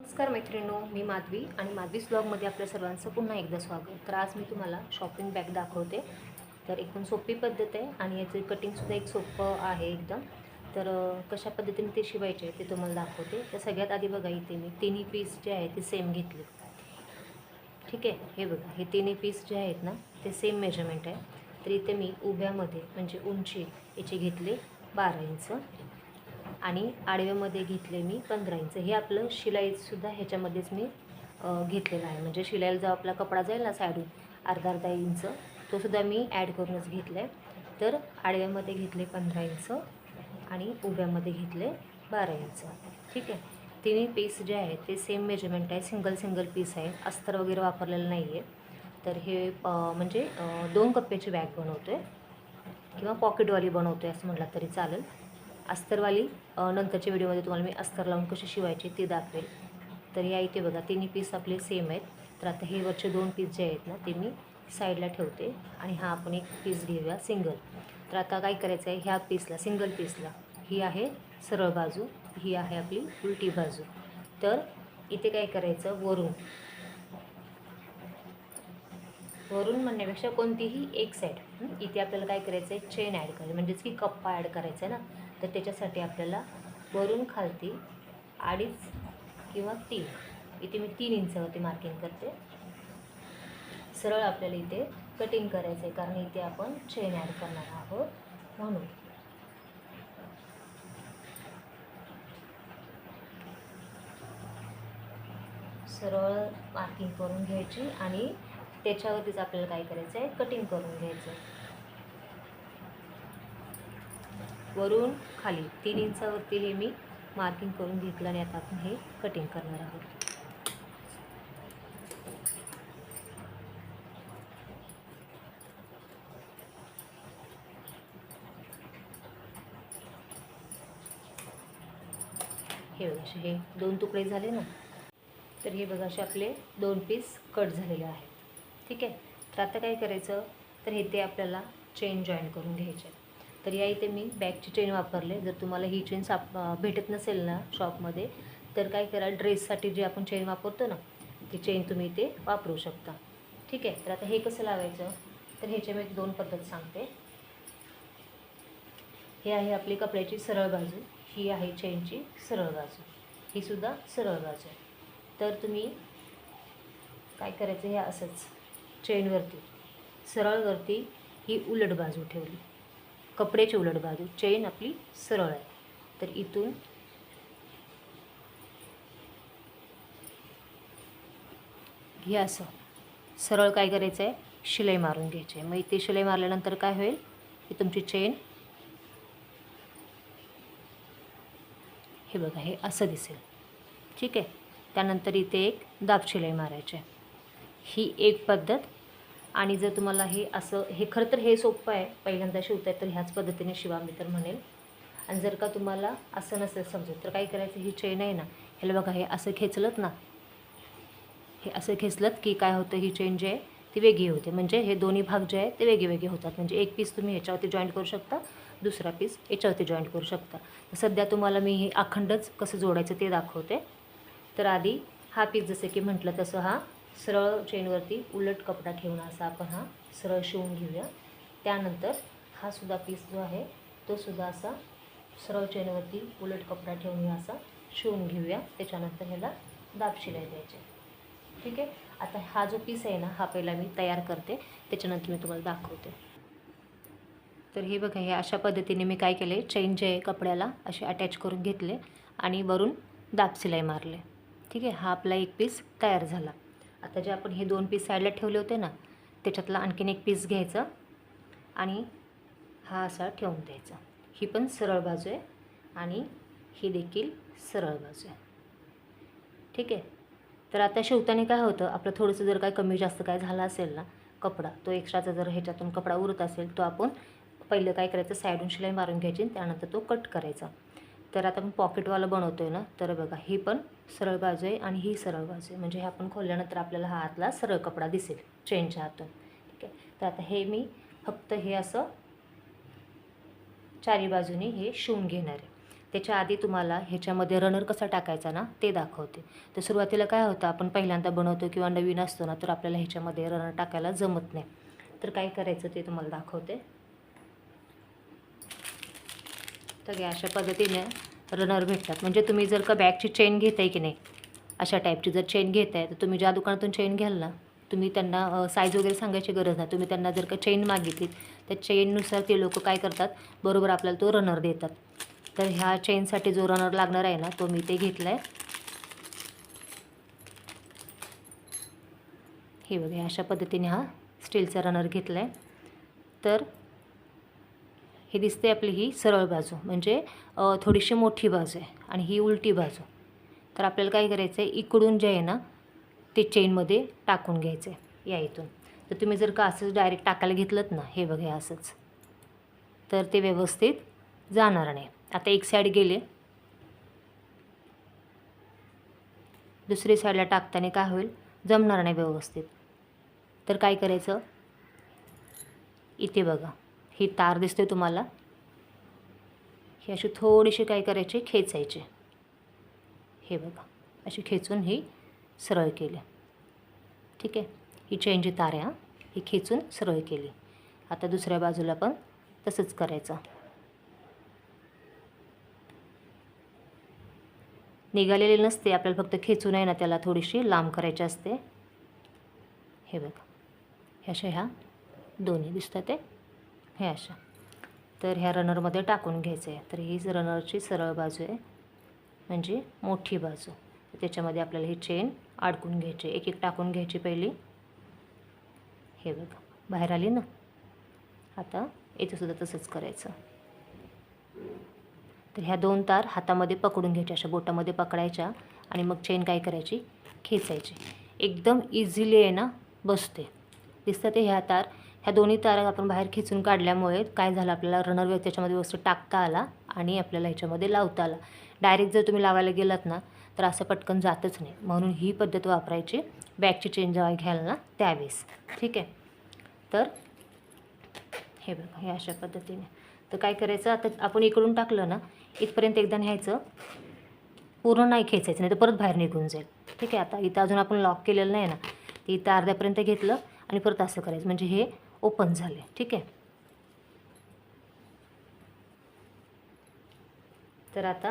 नमस्कार मैत्रिणो मी माधवी आणि माधवीस ब्लॉगमध्ये आपल्या सर्वांचं पुन्हा एकदा स्वागत. तर आज मी तुम्हाला शॉपिंग बॅग दाखवते. तर एकदम सोपी पद्धत आहे आणि याचं कटिंगसुद्धा एक सोपं आहे एकदम. तर कशा पद्धतीने ते शिवायचे ते तुम्हाला दाखवते. तर सगळ्यात आधी बघा इथे मी तिन्ही पीस जे आहे ते सेम घेतले. ठीक आहे? हे बघा हे तिन्ही पीस जे आहेत ना ते सेम मेजरमेंट आहे. तर इथे मी उभ्यामध्ये म्हणजे उंची याचे घेतले बारा इंच. आणि आडव्यामध्ये घेतले मी पंधरा इंच हे आपलं शिलाईसुद्धा ह्याच्यामध्येच मी घेतलेलं आहे. म्हणजे शिलाईला जो आपला कपडा जाईल ना साईडून अर्धा अर्धा इंच तोसुद्धा मी ॲड करूनच घेतला आहे तर आडव्यामध्ये घेतले पंधरा इंच आणि उभ्यामध्ये घेतले बारा इंच ठीक आहे? तिन्ही पीस जे आहे ते सेम मेजरमेंट आहे. सिंगल सिंगल पीस आहे. अस्तर वगैरे वापरलेलं नाही आहे तर हे म्हणजे दोन कप्प्याची बॅग बनवतो आहे किंवा पॉकेटवाली बनवतो आहे असं म्हटलं तरी चालेल. अस्तरवाली नंतरच्या व्हिडिओमध्ये तुम्हाला मी अस्तर लावून कशी शिवायची ते दाखवेल. तर या इथे बघा तिन्ही पीस आपले सेम आहेत. तर आता हे वरचे दोन पीस जे आहेत ना ते मी साईडला ठेवते आणि हा आपण एक पीस घेऊया सिंगल तर आता काय करायचं आहे ह्या पीसला सिंगल पीसला ही आहे सरळ बाजू ही आहे आपली उलटी बाजू. तर इथे काय करायचं वरून. वरून म्हणण्यापेक्षा कोणतीही एक साईड इथे आपल्याला काय करायचं आहे चेन ॲड करायची म्हणजेच की कप्पा ॲड करायचा आहे ना. तर त्याच्यासाठी आपल्याला वरून खालती अडीच किंवा तीन. इथे मी तीन इंचावरती मार्किंग करते. सरळ आपल्याला इथे कटिंग करायचं आहे कारण इथे आपण चेन ॲड करणार आहोत म्हणून. सरळ मार्किंग करून घ्यायची आणि त्याच्यावरतीच आपल्याला काय करायचं आहे कटिंग करून घ्यायचं आहे वरून खाली तीन इंचावरती हे मी मार्किंग करून घेतलं आणि आता आपण हे कटिंग करणार आहोत. हे बघा हे दोन तुकडे झाले ना? तर हे बघा असे आपले दोन पीस कट झालेले आहेत. ठीक आहे? तर आता काय करायचं? तर हे ते आपल्याला चेन जॉईन करून घ्यायचे तर या इथे मी बॅगची चेन वापरले जर तुम्हाला ही चेन साप भेटत नसेल ना शॉपमध्ये तर काय करा ड्रेससाठी जे आपण चेन वापरतो ना ती चेन तुम्ही इथे वापरू शकता. ठीक आहे? तर आता हे कसं लावायचं? तर ह्याच्या मी दोन पद्धत सांगते. हे आहे आपली कपड्याची सरळ बाजू. ही आहे चेनची सरळ बाजू. ही सुद्धा सरळ बाजू. आहे तर तुम्ही काय करायचं? हे असंच. चेनवरती सरळवरती ही उलट बाजू ठेवली. कपड्याची उलट बाजू. चेन आपली सरळ आहे. तर इथून हे असं. सरळ काय करायचं आहे? शिलाई मारून घ्यायची आहे. मग इथे शिलाई मारल्यानंतर काय होईल? की तुमची चेन हे बघा हे असं दिसेल. ठीक आहे? त्यानंतर इथे एक दाब शिलाई मारायची आहे. ही एक पद्धत आणि जर तुम्हाला हे असं हे खरं तर हे सोपं आहे पहिल्यांदा शिवताय तर ह्याच पद्धतीने शिवा मी तर म्हणेल. आणि जर का तुम्हाला असं नसेल समजत तर काय करायचं ही चेन आहे ना ह्याला बघा हे असं खेचलत ना हे असं खेचलत की काय होतं ही चेन जी आहे ती वेगळी होते. म्हणजे हे दोन्ही भाग जे आहे ते वेगळे वेगळे होतात. म्हणजे एक पीस तुम्ही ह्याच्यावरती जॉईंट करू शकता दुसरा पीस याच्यावरती जॉईंट करू शकता. तर सध्या तुम्हाला मी हे अखंडच कसं जोडायचं ते दाखवते. तर आधी हा पीस जसं की म्हटलं तसं हा सरळ चेनवरती उलट कपडा ठेवून असा आपण हा सरळ शिवून घेऊया. त्यानंतर हा सुद्धा पीस जो आहे तो सुद्धा असा सरळ चेनवरती उलट कपडा ठेवून असा शिवून घेऊया. त्याच्यानंतर ह्याला दाब शिलाई द्यायचे. ठीक आहे? आता हा जो पीस आहे ना हा पहिला मी तयार करते. त्याच्यानंतर मी तुम्हाला दाखवते. तर हे बघा हे अशा पद्धतीने मी काय केले चेन जे आहे कपड्याला असे अटॅच करून घेतले आणि वरून दाब शिलाई मारले. ठीक आहे? हा आपला एक पीस तयार झाला. आता जे आपण हे दोन पीस साईडला ठेवले होते ना त्याच्यातला आणखीन एक पीस घ्यायचा आणि हा असा ठेवून द्यायचा. ही पण सरळ बाजू आहे आणि ही देखील सरळ बाजू आहे. ठीक आहे? तर आता शिवताना काय होतं आपलं थोडंसं जर काय कमी जास्त काय झालं असेल ना कपडा तो एक्स्ट्राचा जर ह्याच्यातून कपडा उरत असेल तो आपण पहिलं काय करायचं साईडून शिलाई मारून घ्यायची त्यानंतर तो कट करायचा. तर आता आपण पॉकेटवालं बनवतो आहे ना तर बघा ही पण सरळ बाजू आहे आणि ही सरळ बाजू आहे. म्हणजे हे आपण खोलल्यानंतर आपल्याला हा आतला सरळ कपडा दिसेल चेनच्या हातून. ठीक आहे? तर आता हे मी फक्त हे असं चारी बाजूनी हे शिवून घेणार आहे. त्याच्या आधी तुम्हाला ह्याच्यामध्ये रनर कसा टाकायचा ना ते दाखवते. तर सुरुवातीला काय होतं आपण पहिल्यांदा बनवतो किंवा नवीन असतो ना तर आपल्याला ह्याच्यामध्ये रनर टाकायला जमत नाही. तर काय करायचं ते तुम्हाला दाखवते. सगळ्या अशा पद्धतीने रनर भेटतात. म्हणजे तुम्ही जर का बॅगची चेन घेताय की नाही अशा टाईपची जर चेन घेताय तर तुम्ही ज्या दुकानातून चेन घ्याल ना तुम्ही त्यांना साईज वगैरे सांगायची गरज नाही. तुम्ही त्यांना जर का चेन मागितली त्या चेननुसार ते लोक काय करतात बरोबर आपल्याला तो रनर देतात. तर ह्या चेनसाठी जो रनर लागणार आहे ना तो मी ते घेतला आहे हे बघा अशा पद्धतीने हा स्टीलचा रनर घेतला आहे तर हे दिसते आपली ही सरळ बाजू म्हणजे थोडीशी मोठी बाजू आहे आणि ही उलटी बाजू. तर आपल्याला काय करायचं आहे इकडून जे आहे ना ते चेनमध्ये टाकून घ्यायचं आहे या इथून. तर तुम्ही जर का असंच डायरेक्ट टाकायला घेतलं ना हे बघा असंच. तर ते व्यवस्थित जाणार नाही. आता एक साईड गेले. दुसरी साईडला टाकताना काय होईल? जमणार नाही व्यवस्थित. तर काय करायचं? इथे बघा. ही तार दिसते तुम्हाला. ही अशी थोडीशी काय करायची? खेचायची. हे बघा. अशी खेचून ही सरळ केली. ठीक आहे? ही चेंज तार आहे ही. खेचून सरळ केली. आता दुसऱ्या बाजूला पण तसंच करायचं. निघालेली नसते आपल्याला फक्त खेचून आहे ना त्याला थोडीशी लांब करायची असते. हे बघा. हे अशा ह्या दोन्ही दिसतात ते हे अशा. तर ह्या रनरमध्ये टाकून घ्यायचं आहे तर ही रनरची सरळ बाजू आहे. म्हणजे मोठी बाजू. त्याच्यामध्ये आपल्याला ही चेन अडकून घ्यायची. एक एक टाकून घ्यायची पहिली. हे बघा. बाहेर आली ना? आता इथंसुद्धा तसंच करायचं. तर ह्या दोन तार हातामध्ये पकडून घ्यायच्या अशा बोटामध्ये पकडायच्या आणि मग चेन काय करायची? खेचायची. एकदम इझिली आहे ना? बसते. दिसतं ते ह्या तार ह्या दोन्ही तार आपण बाहेर खेचून काढल्यामुळे काय झालं आपल्याला रनर व्यवस्थित त्याच्यामध्ये व्यवस्थित टाकता आला आणि आपल्याला ह्याच्यामध्ये लावता आला. डायरेक्ट जर तुम्ही लावायला गेलात ना तर असं पटकन जातच नाही. म्हणून ही पद्धत वापरायची. बॅगची चेन जेव्हा घ्याल ना त्यावेळेस. ठीक आहे? तर हे बघा हे अशा पद्धतीने. तर काय करायचं आता आपण इकडून टाकलं ना इथपर्यंत एकदा न्यायचं. पूर्ण नाही खेचायचं नाही तर परत बाहेर निघून जाईल. ठीक आहे? आता इथं अजून आपण लॉक केलेलं नाही ना ते इथं अर्ध्यापर्यंत घेतलं आणि परत असं करायचं. म्हणजे हे ओपन झाले. ठीक आहे? तर आता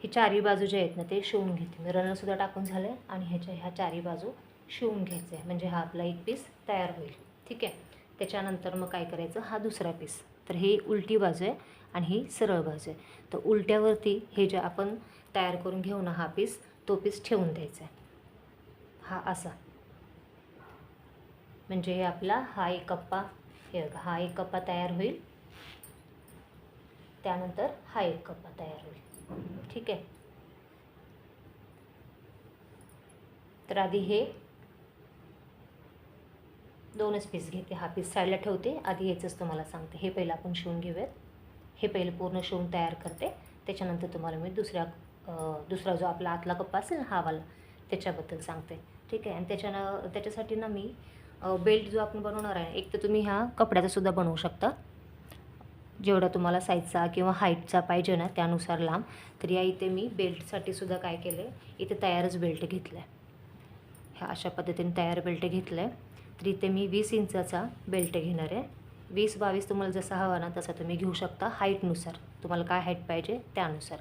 ही चारही बाजू जे आहेत ना ते शिवून घेते. मी रनरसुद्धा टाकून झाले आणि ह्याच्या ह्या चारही बाजू शिवून घ्यायचं. आहे म्हणजे हा आपला एक पीस तयार होईल. ठीक आहे? त्याच्यानंतर मग काय करायचं? हा दुसरा पीस तर ही उलटी बाजू आहे आणि ही सरळ बाजू आहे. तर उलट्यावरती हे जे आपण तयार करून घेऊ ना हा पीस तो पीस ठेवून द्यायचा आहे. हा असा. म्हणजे आपला हा एक कप्पा हे हा एक कप्पा तयार होईल. त्यानंतर हा एक कप्पा तयार होईल. ठीक आहे? तर आधी हे दोनच पीस घेते. हा पीस साईडला ठेवते. आधी हेच तुम्हाला सांगते. हे पहिलं आपण शिवून घेऊयात. हे पहिलं पूर्ण शिवून तयार करते. त्याच्यानंतर तुम्हाला मी दुसऱ्या दुसरा जो आपला आतला कप्पा असेल ना हा वाला त्याच्याबद्दल सांगते. ठीक आहे? आणि त्याच्यानं त्याच्यासाठी ना मी बेल्ट जो आपण बनवणार आहे एक तर तुम्ही ह्या कपड्याचा सुद्धा बनवू शकता. जेवढा तुम्हाला साईजचा किंवा हाईटचा पाहिजे ना त्यानुसार लांब. तर या इथे मी बेल्टसाठी सुद्धा काय केलं आहे इथे तयारच बेल्ट घेतला आहे ह्या अशा पद्धतीने तयार बेल्ट घेतला आहे तर इथे मी वीस इंचाचा बेल्ट घेणार आहे. वीस बावीस तुम्हाला जसा हवा ना तसा तुम्ही घेऊ शकता. हाईटनुसार तुम्हाला काय हाईट पाहिजे त्यानुसार.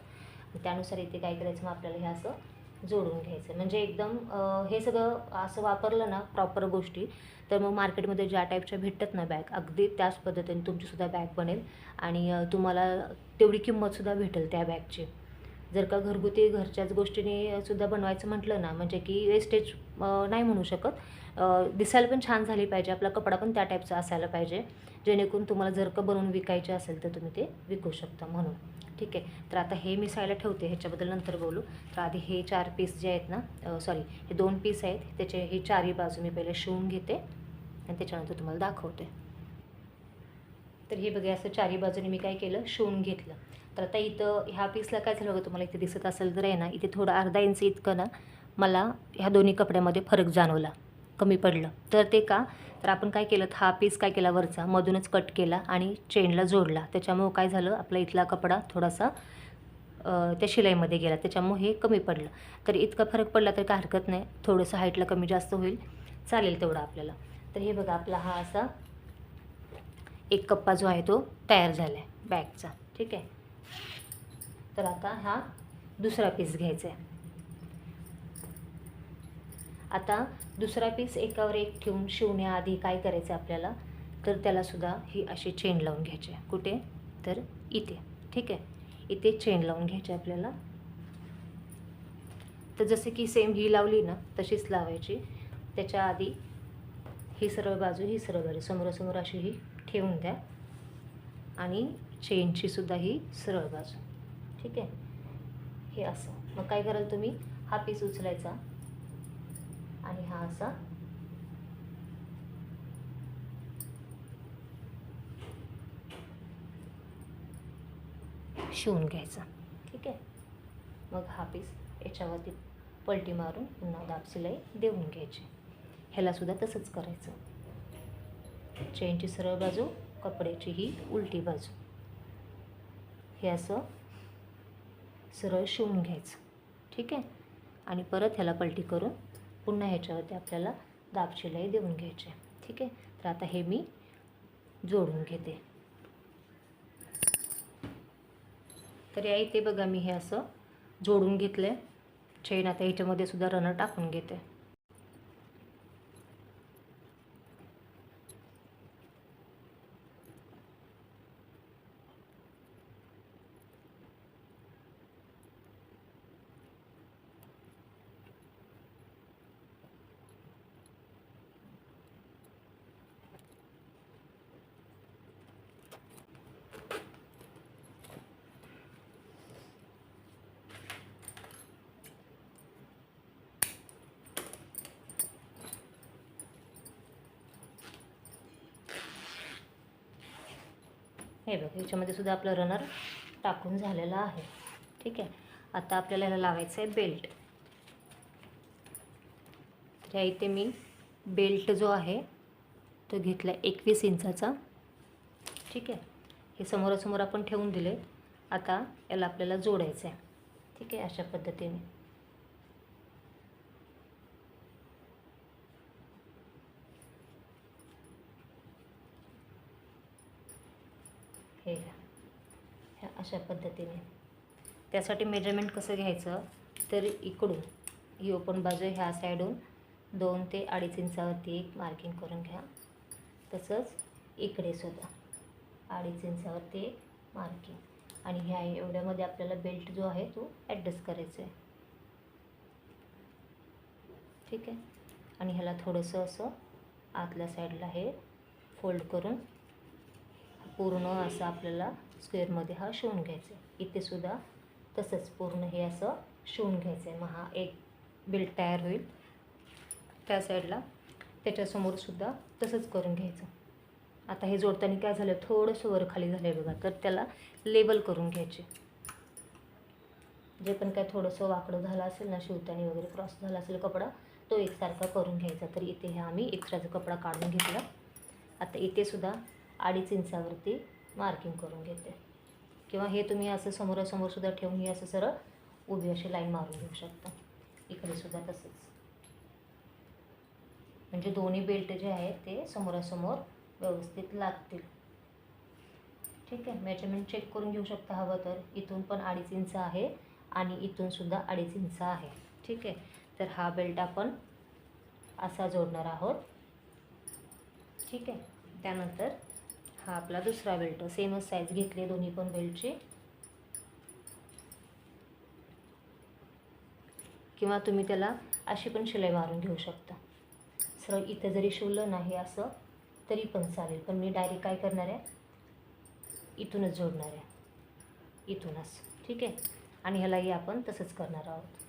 त्यानुसार इथे काय करायचं मग आपल्याला हे असं जोडून घ्यायचं. म्हणजे एकदम हे सगळं असं वापरलं ना प्रॉपर गोष्टी तर मग मार्केटमध्ये ज्या टाईपच्या भेटतात ना बॅग अगदी त्याच पद्धतीने तुमचीसुद्धा बॅग बनेल आणि तुम्हाला तेवढी किंमतसुद्धा भेटेल त्या बॅगची जर का घरगुती घरच्याच गोष्टीने सुद्धा बनवायचं म्हटलं ना म्हणजे की वेस्टेज नाही म्हणू शकत दिसायला पण छान झाली पाहिजे. आपला कपडा पण त्या टाईपचा असायला पाहिजे. जेणेकरून तुम्हाला जर का बनवून विकायचे असेल तर तुम्ही ते विकू शकता म्हणून. ठीक आहे. तर आता हे मी सायला ठेवते. ह्याच्याबद्दल नंतर बोलू. तर आधी हे चार पीस जे आहेत ना सॉरी हे दोन पीस आहेत. त्याचे ही चारही बाजू मी पहिले शिवून घेते. आणि त्याच्यानंतर तुम्हाला दाखवते. तर हे बघा असं चारी बाजूने मी काय केलं? शिवून घेतलं. तर आता इथं ह्या पीसला काय झालं बघा तुम्हाला इथे दिसत असेल तर आहे ना इथे थोडं अर्धा इंच इतकं ना मला ह्या दोन्ही कपड्यामध्ये फरक जाणवला. कमी पडलं. तर ते का? तर आपण काय केलं? हा पीस काय केला वरचा? मधूनच कट केला आणि चेनला जोडला. त्याच्यामुळं काय झालं? आपला इथला कपडा थोडासा त्या शिलाईमध्ये गेला. त्याच्यामुळे हे कमी पडलं. तर इतका फरक पडला तर काय हरकत नाही. थोडंसं हाईटला कमी जास्त होईल. चालेल तेवढं आपल्याला. तर हे बघा आपला हा असा एक कप्पा जो आहे तो तयार झाला आहे बॅगचा ठीक आहे? तर आता हा दुसरा पीस घ्यायचा आहे आता दुसरा पीस एकावर एक ठेवून शिवण्याआधी काय करायचं आपल्याला? तर त्यालासुद्धा ही अशी चेन लावून घ्यायची आहे. कुठे? तर इथे. ठीक आहे? इथे चेन लावून घ्यायची आहे आपल्याला. तर जसे की सेम ही लावली ना तशीच लावायची. त्याच्या आधी ही सरळ बाजू ही सरळ बाजू. समोरासमोर अशी ही ठेवून द्या. आणि चेनची सुद्धा ही सरळ बाजू. ठीक आहे? हे असं. मग काय कराल तुम्ही? हा पीस उचलायचा. आणि हा असा. शिवून घ्यायचा. ठीक आहे? मग हा पीस याच्यावरती पलटी मारून पुन्हा दाब शिलाई देऊन घ्यायची. ह्यालासुद्धा तसंच करायचं. चेनची सरळ बाजू कपड्याची ही उलटी बाजू. हे असं सरळ शिवून घ्यायचं. ठीक आहे? आणि परत ह्याला पलटी करून पुन्हा ह्याच्यावरती आपल्याला दाब शिलाई देऊन घ्यायची आहे. ठीक आहे? तर आता हे मी जोडून घेते. तर या इथे बघा मी हे असं जोडून घेतलं आहे चैन आता ह्याच्यामध्ये सुद्धा रनर टाकून घेते. हे बघ ह्याच्यामध्ये सुद्धा आपलं रनर टाकून झालेलं आहे. ठीक आहे? आता आपल्याला ह्याला लावायचं आहे बेल्ट तर या इथे मी बेल्ट जो आहे तो घेतला एकवीस इंचाचा. ठीक आहे? हे समोरासमोर आपण ठेवून दिले आता याला आपल्याला जोडायचं आहे ठीक आहे? अशा पद्धतीने. हे घ्या. ह्या अशा पद्धतीने. त्यासाठी मेजरमेंट कसं घ्यायचं? तर इकडून ही ओपन बाजू ह्या साईडून दोन ते अडीच इंचावरती एक मार्किंग करून घ्या. तसंच इकडे सुद्धा अडीच इंचावरती एक मार्किंग आणि ह्या एवढ्यामध्ये आपल्याला बेल्ट जो आहे तो ॲडजस्ट करायचा आहे. ठीक आहे? आणि ह्याला थोडंसं असं आतल्या साईडला हे फोल्ड करून पूर्ण असं आपल्याला स्क्वेअरमध्ये हा शिवून घ्यायचा आहे इथे सुद्धा तसंच पूर्ण हे असं शिवून घ्यायचं आहे मग हा एक बेल्ट तयार होईल. त्या साईडला त्याच्यासमोरसुद्धा तसंच करून घ्यायचं. आता हे जोडताना काय झालं? थोडंसं वर खाली झालं आहे बघा तर त्याला लेबल करून घ्यायचे. जे पण काय थोडंसं वाकडं झालं असेल ना शिवताना वगैरे क्रॉस झाला असेल कपडा तो एकसारखा करून घ्यायचा. तर इथे हे आम्ही एक्स्ट्राचा कपडा काढून घेतला. आता इथे सुद्धा अडीच इंचावरती मार्किंग करून घेते. किंवा हे तुम्ही असं समोरासमोरसुद्धा ठेवून हे असं सरळ उभी अशी लाईन मारून घेऊ शकता. इकडे सुद्धा तसंच. म्हणजे दोन्ही बेल्ट जे आहेत ते समोरासमोर व्यवस्थित लागतील. ठीक आहे? मेजरमेंट चेक करून घेऊ शकता हवं तर. इथून पण अडीच इंच आहे आणि इथूनसुद्धा अडीच इंच आहे. ठीक आहे? तर हा बेल्ट आपण असा जोडणार आहोत. ठीक आहे? त्यानंतर हा आपला दुसरा बेल्ट सेमच साईज घेतली दोन्ही पण बेल्टची किंवा तुम्ही त्याला अशी पण शिलाई मारून घेऊ शकता. सरळ इथं जरी शिवलं नाही असं तरी पण चालेल. पण मी डायरेक्ट काय करणार आहे? इथूनच जोडणार आहे. इथूनच ठीक आहे? आणि ह्यालाही आपण तसंच करणार आहोत.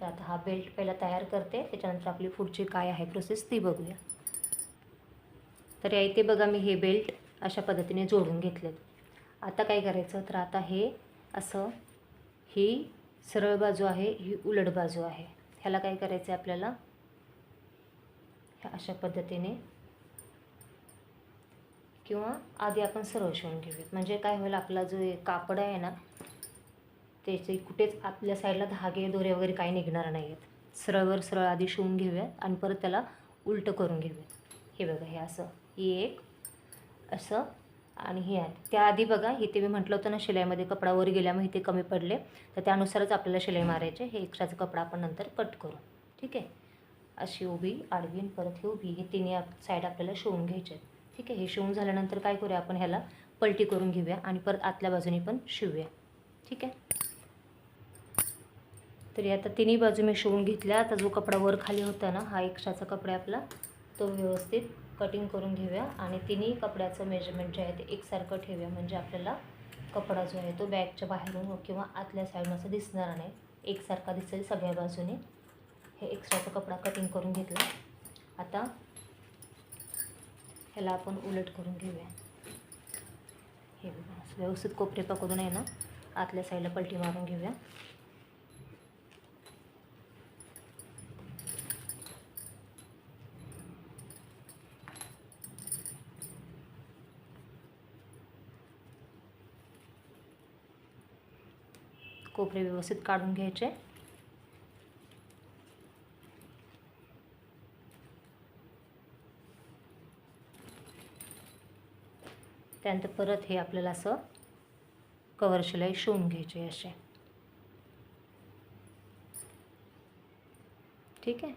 तर आता हा बेल्ट पहिला तयार करते. त्याच्यानंतर आपली पुढची काय आहे प्रोसेस ती बघूया. तर या इथे बघा मी हे बेल्ट अशा पद्धतीने जोडून घेतलेत. आता काय करायचं? तर आता हे असं ही सरळ बाजू आहे ही उलट बाजू आहे. ह्याला काय करायचं आहे आपल्याला? ह्या अशा पद्धतीने किंवा आधी आपण सरळ शिवून घेऊयात. म्हणजे काय होईल आपला जो कापड आहे ना त्याचे कुठेच आपल्या साईडला धागे दोरे वगैरे काही निघणार नाही आहेत सरळवर सरळ आधी शिवून घेऊयात आणि परत त्याला उलटं करून घेऊयात. हे बघा हे असं. ही एक असं. आणि हे आहे. त्याआधी बघा इथे मी म्हटलं होतं ना शिलाईमध्ये कपडा वर गेल्यामुळे इथे कमी पडले. तर त्यानुसारच आपल्याला शिलाई मारायचे हे एक्स्ट्राचं कपडा आपण नंतर कट करू. ठीक आहे? अशी उभी आडवी परत ही उभी हे तिन्ही आप साईड आपल्याला शिवून घ्यायचे ठीक आहे? हे शिवून झाल्यानंतर काय करूया आपण ह्याला? पलटी करून घेऊया आणि परत आतल्या बाजूने पण शिवूया. ठीक आहे? तरी आता तिन्ही बाजू मी शिवून घेतल्या. आता जो कपडा वर खाली होता ना हा एक्स्ट्राचा कपडा आपला. तो व्यवस्थित कटिंग करून घेऊया आणि तिन्ही कपड्याचं मेजरमेंट जे आहे ते एकसारखं ठेवूया. म्हणजे आपल्याला कपडा जो आहे तो बॅगच्या बाहेरून किंवा आतल्या साईडून असं दिसणार नाही. एकसारखा दिसेल सगळ्या बाजूने. हे एक्स्ट्राचा कपडा कटिंग करून घेतला. आता ह्याला आपण उलट करून घेऊया. हे व्यवस्थित कोपरे पकडून आहे ना आतल्या साईडला पलटी मारून घेऊया. कोपरे व्यवस्थित काढून घ्यायचे. त्यानंतर परत हे आपल्याला असं कवर शिलाई शिवून घ्यायचे असे ठीक आहे?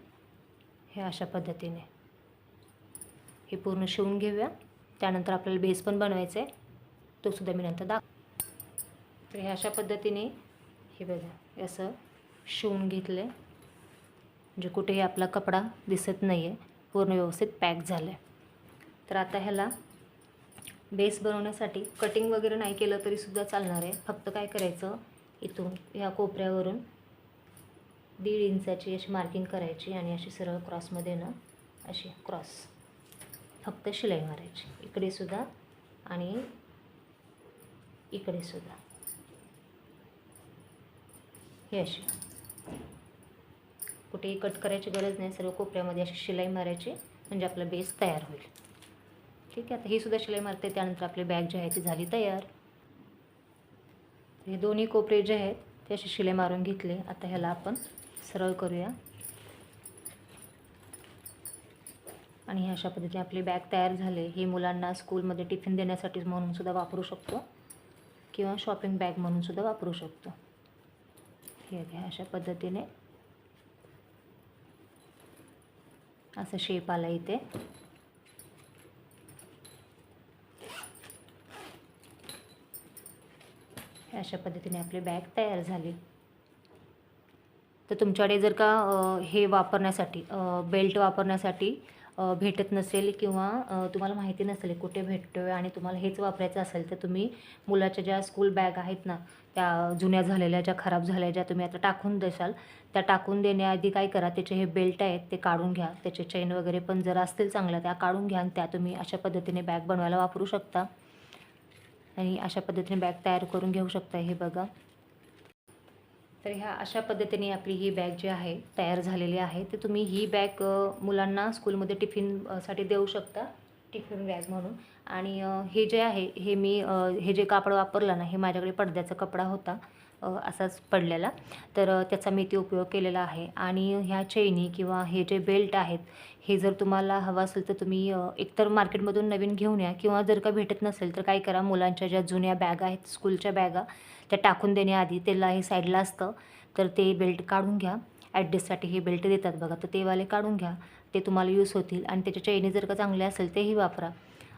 हे अशा पद्धतीने. हे पूर्ण शिवून घेऊया. त्यानंतर आपल्याला बेस पण बनवायचा आहे तो सुद्धा मी नंतर दाख तर हे अशा पद्धतीने हे बघा असं शिवून घेतलं आहे म्हणजे कुठेही आपला कपडा दिसत नाही आहे पूर्ण व्यवस्थित पॅक झालं आहे तर आता ह्याला बेस बनवण्यासाठी कटिंग वगैरे नाही केलं तरीसुद्धा चालणार आहे. फक्त काय करायचं इथून ह्या कोपऱ्यावरून दीड इंचाची अशी मार्किंग करायची आणि अशी सरळ क्रॉसमध्ये ना अशी क्रॉस फक्त शिलाई मारायची. इकडे सुद्धा आणि इकडे सुद्धा. हे अशी. कुठेही कट करायची गरज नाही सर्व कोपऱ्यामध्ये अशी शिलाई मारायची म्हणजे आपला बेस तयार होईल. ठीक आहे आता ही सुद्धा शिलाई मारते त्यानंतर आपली बॅग जी आहे ती झाली तयार. हे दोन्ही कोपरे जे आहेत ते असे शिलाई मारून घेतले. आता ह्याला आपण सरळ करूया. आणि अशा पद्धतीने आपली बॅग तयार झाले. हे मुलांना स्कूलमध्ये टिफिन देण्यासाठी म्हणून सुद्धा वापरू शकतो. किंवा शॉपिंग बॅग म्हणून सुद्धा वापरू शकतो. घ्या घ्या अशा पद्धतीने. असं शेप आला इथे. अशा पद्धतीने आपली बॅग तयार झाली. तर तुमच्याकडे जर का हे वापरण्यासाठी बेल्ट वापरण्यासाठी भेटत नसेल किंवा तुम्हाला माहिती नसेल कुठे भेटतो आहे आणि तुम्हाला हेच वापरायचं असेल तर तुम्ही मुलाच्या ज्या स्कूल बॅग आहेत ना त्या जुन्या झालेल्या ज्या खराब झाल्या ज्या तुम्ही आता टाकून देसाल त्या टाकून देण्याआधी काय करा त्याचे हे बेल्ट आहेत ते काढून घ्या त्याचे चेन वगैरे पण जर असतील चांगल्या त्या काढून घ्या आणि त्या तुम्ही अशा पद्धतीने बॅग बनवायला वापरू शकता. आणि अशा पद्धतीने बॅग तयार करून घेऊ शकता हे बघा. तर ह्या अशा पद्धतीने आपली ही बॅग जी आहे तयार झालेली आहे. ते तुम्ही ही बॅग मुलांना स्कूलमध्ये टिफिनसाठी देऊ शकता टिफिन बॅग म्हणून. आणि हे जे आहे हे मी हे जे कापड वापरलं ना हे माझ्याकडे पडद्याचा कपडा होता. असाच पडलेला. तर त्याचा मी ते उपयोग केलेला आहे. आणि ह्या चैनी किंवा हे जे बेल्ट आहेत हे जर तुम्हाला हवं असेल तर तुम्ही एकतर मार्केटमधून नवीन घेऊन या किंवा जर का भेटत नसेल तर काय करा मुलांच्या ज्या जुन्या बॅगा आहेत स्कूलच्या बॅगा त्या टाकून देण्याआधी त्याला हे साईडला असतं. तर ते बेल्ट काढून घ्या. ॲडजस्टसाठी हे बेल्ट देतात बघा. तर ते वाले काढून घ्या. ते तुम्हाला यूज होतील. आणि त्याच्या चैनी जर का चांगले असेल तेही वापरा.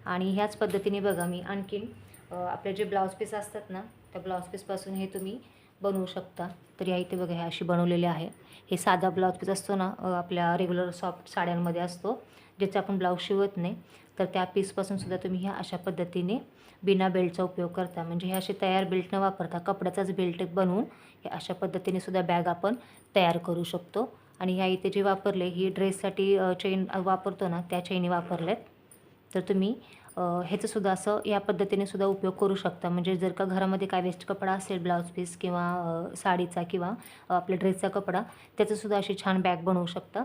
आणि ह्याच पद्धतीने बघा मी आणखीन आपले जे ब्लाऊज पीस असतात ना त्या ब्लाऊज पीसपासून हे तुम्ही बनवू शकता. तर या इथे बघा हे अशी बनवलेले आहे. हे साधा ब्लाऊज पीस असतो ना आपल्या रेग्युलर सॉफ्ट साड्यांमध्ये असतो ज्याचा आपण ब्लाऊज शिवत नाही. तर त्या पीसपासून सुद्धा तुम्ही ह्या अशा पद्धतीने बिना बेल्टचा उपयोग करता. म्हणजे हे असे तयार बेल्ट न वापरता कपड्याचाच बेल्ट बनवून हे अशा पद्धतीने सुद्धा बॅग आपण तयार करू शकतो. आणि ह्या इथे जे वापरले ही ड्रेससाठी चेन वापरतो ना त्या चेनी वापरल्यात तर तुम्ही ह्याचंसुद्धा असं या पद्धतीने सुद्धा उपयोग करू शकता. म्हणजे जर का घरामध्ये काय वेस्ट कपडा असेल ब्लाऊज पीस किंवा साडीचा किंवा आपल्या ड्रेसचा कपडा त्याचंसुद्धा अशी छान बॅग बनवू शकता.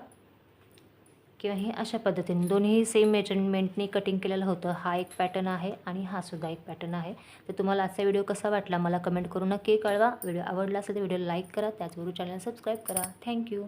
किंवा हे अशा पद्धतीने. दोन्ही सेम मेजरमेंटनी कटिंग केलेलं होतं. हा एक पॅटर्न आहे आणि हा सुद्धा एक पॅटर्न आहे. तर तुम्हाला आजचा व्हिडिओ कसा वाटला मला कमेंट करून नक्की कळवा. व्हिडिओ आवडला असेल तर व्हिडिओ लाईक करा. त्याचबरोबर चॅनल सबस्क्राईब करा. थँक्यू